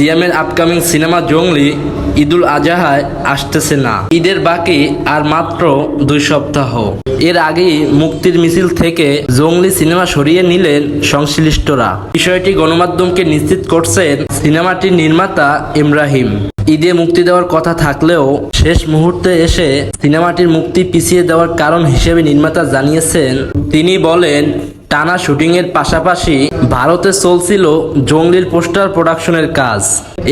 সিয়ামের upcoming cinema জঙ্গলি ঈদুল আজহায় আসতেছে না। ঈদের বাকি আর মাত্র দুই সপ্তাহ। এর আগেই মুক্তির মিছিল থেকে জঙ্গলি সিনেমা সরিয়ে নিলেন সংশ্লিষ্টরা। বিষয়টি গণমাধ্যমকে নিশ্চিত করছেন সিনেমাটির নির্মাতা ইব্রাহিম। ঈদে মুক্তি দেওয়ার কথা থাকলেও শেষ মুহূর্তে এসে সিনেমাটির মুক্তি পিছিয়ে দেওয়ার কারণ হিসেবে নির্মাতা জানিয়েছেন, তিনি বলেন টানা শুটিংয়ের পাশাপাশি ভারতে চলছিল জঙ্গলির পোস্টার প্রোডাকশনের কাজ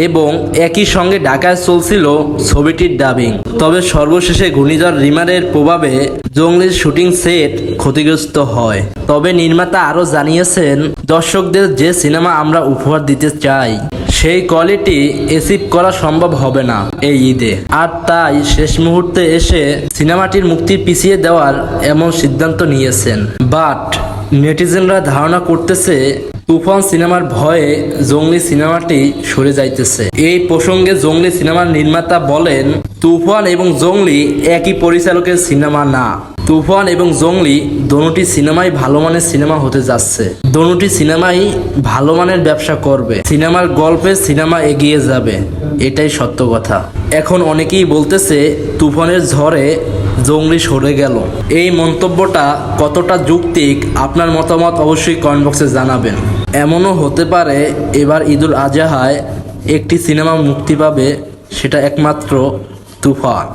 এবং একই সঙ্গে ঢাকায় চলছিল ছবিটির ডাবিং। তবে সর্বশেষে ঘূর্ণিঝড় রিমারের প্রভাবে জঙ্গলির শুটিং সেট ক্ষতিগ্রস্ত হয়। তবে নির্মাতা আরও জানিয়েছেন, দর্শকদের যে সিনেমা আমরা উপহার দিতে চাই, সেই কোয়ালিটি অ্যাচিভ করা সম্ভব হবে না এই ঈদে। আর তাই শেষ মুহূর্তে এসে সিনেমাটির মুক্তি পিছিয়ে দেওয়ার এমন সিদ্ধান্ত নিয়েছেন। বাট নেটিজেনরা ধারণা করতেছে, তুফান সিনেমার ভয়ে জঙ্গলি সিনেমাটি সরে যাইতেছে। এই প্রসঙ্গে জঙ্গলি সিনেমার নির্মাতা বলেন, তুফান এবং জঙ্গলি একই পরিচালকের সিনেমা না। তুফান এবং জঙ্গলি দোনোটি সিনেমাই ভালো মানের সিনেমা হতে যাচ্ছে। দোনোটি সিনেমাই ভালো মানের ব্যবসা করবে। সিনেমার গল্পে সিনেমা এগিয়ে যাবে। এটাই সত্য কথা। এখন অনেকেই বলতেছে, তুফানের ঝড়ে জঙ্গলি সরে গেল। এই মন্তব্যটা কতটা যুক্তিক, আপনার মতামত অবশ্যই কমেন্ট বক্সে জানাবেন। এমনও হতে পারে এবার ঈদুল আজহায় একটি সিনেমা মুক্তি পাবে, সেটা একমাত্র তুফান।